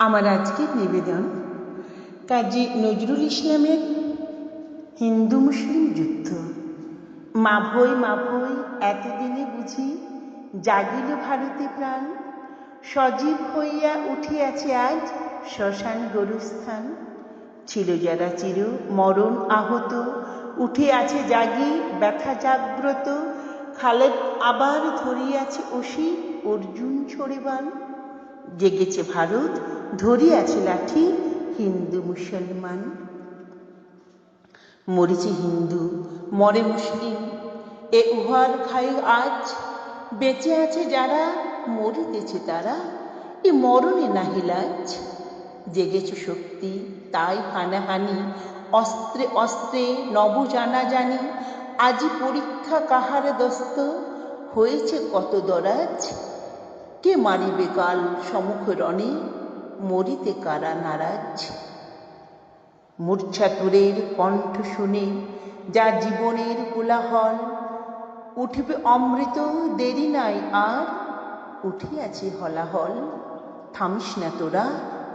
আমার আজকের নিবেদন, কাজী নজরুল ইসলামের হিন্দু মুসলিম যুদ্ধ। মাভই মাভই এতদিনে বুঝি জাগিল ভারতে প্রাণ, সজীব হইয়া উঠিয়াছে আজ শ্মশান গরুস্থান। ছিল যারা চির মরণ আহত উঠে আছে জাগি ব্যথা জাগ্রত, খালেদ আবার ধরিয়াছে অসি অর্জুন ছড়িবান। জেগেছে ভারত, ধরিয়াছে লাঠি হিন্দু মুসলমান। মরেছে হিন্দু, মরে মুসলিম। এ উহার খাই আজ, বেঁচে আছে যারা, মরিতেছে তারা। এ মরণে নাহি লাজ, জেগেছে শক্তি, তাই হানাহানি। অস্ত্রে অস্ত্রে নব জানা জানি আজি পরীক্ষা কাহার দস্ত? হয়েছে কত দরাজ? কে মারিবে কাল সমুখ রণে? মরিতে কারা নারাজ? মূর্ছাতুরের কণ্ঠ শুনে যা জীবনের কোলাহল, উঠিবে অমৃত, দেরি নাই আর উঠিয়াছে হলাহল। থামিস না তোরা,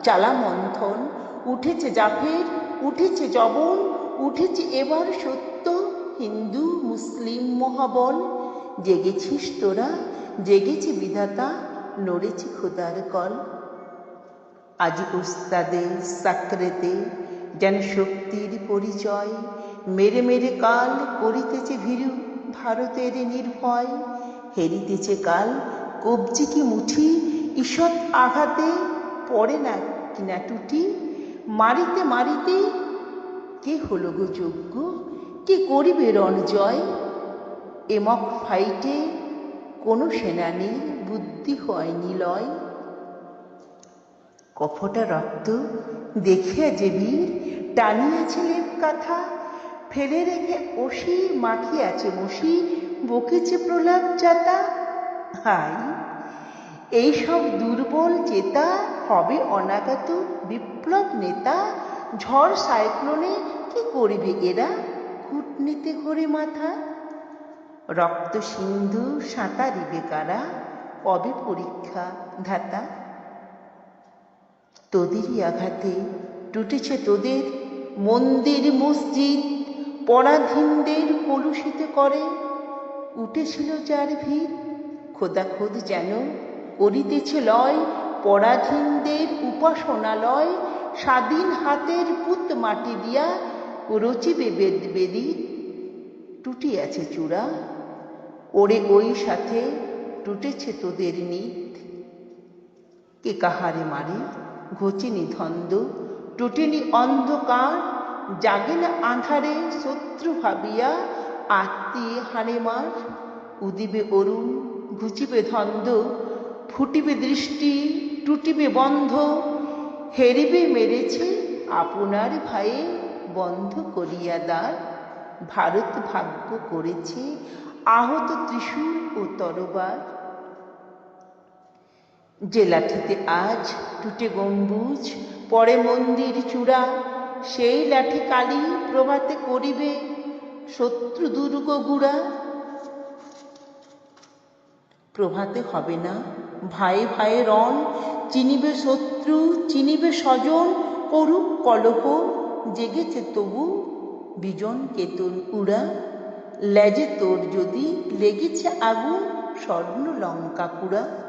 চালা মন্থন, উঠেছে জাফের, উঠেছে জবন, উঠেছে এবার সত্য হিন্দু মুসলিম মহাবল। জেগেছিস তোরা, জেগেছে বিধাতা নড়েছে খোদার কল। আজি উস্তাদে, সাকরেতে যেন শক্তির পরিচয়, মেরে মেরে কাল করিতেছে ভীরু ভারতের নির্ভয়। হেরিতেছে কাল কবজি কি মুঠি, ঈষৎ আঘাতে পড়ে না কিনা টুটি? মারিতে মারিতে কে হলো গো যোগ্য? কে করিবে রণজয়? এমক ফাইটে কোনো সেনানীর বুদ্ধি হয়নি লয়। কফটা রক্ত দেখিয়া যে বীর টানিয়াছে লেপ কাথা, ফেলে রেখে অসি মাখিয়াছে মসি বকেছে প্রলাপ জাতা হাই, এইসব দুর্বল চেতা হবে অনাগত বিপ্লব নেতা। ঝড় সাইক্লোনে কি করবে এরা? কূটনীতি করে মাথা। রক্ত সিন্ধু সাঁতারিবে কারা? কবে পরীক্ষা ধাতা তোদেরই আঘাতে টুটেছে তোদের মন্দির মসজিদ, পরাধীনদের কলুষিত করে। উঠেছিল যার ভিড়, খোদাখোদ যেন করিতেছে লয়, পরাধীনদের উপাসনালয়, স্বাধীন হাতের পুত মাটি দিয়া রচিবে বেদ বেদি টুটিয়াছে চূড়া, ওরে ওই সাথে টুটেছে তোদের নিত। কে কাহারে মারে? ঘচিনি ধন্দ। টুটিনি অন্ধকার। জাগে না আধারে শত্রু ভাবিয়া। আত্মীয় হারে মার। উদিবে অরুণ, ঘুচিবে ধন্দ। ফুটিবে দৃষ্টি, টুটিবে বন্ধ। হেরিবে মেরেছে আপনার ভাইয়ে বন্ধ করিয়া দ্বার। ভারত ভাগ্য করেছে আহত ত্রিশূল ও তরবার। যে লাঠিতে আজ টুটে গম্বুজ, পরে মন্দির চূড়া, সেই লাঠি কালি প্রভাতে করিবে শত্রু দুর্গ গুড়া। প্রভাতে হবে না ভাই ভাই রণ, চিনিবে শত্রু, চিনিবে স্বজন, করুক কলহ, জেগেছে তবু বিজন কেতন উড়া। লেজে তোর যদি লেগেছে আগুন, স্বর্ণ লঙ্কা কুড়া।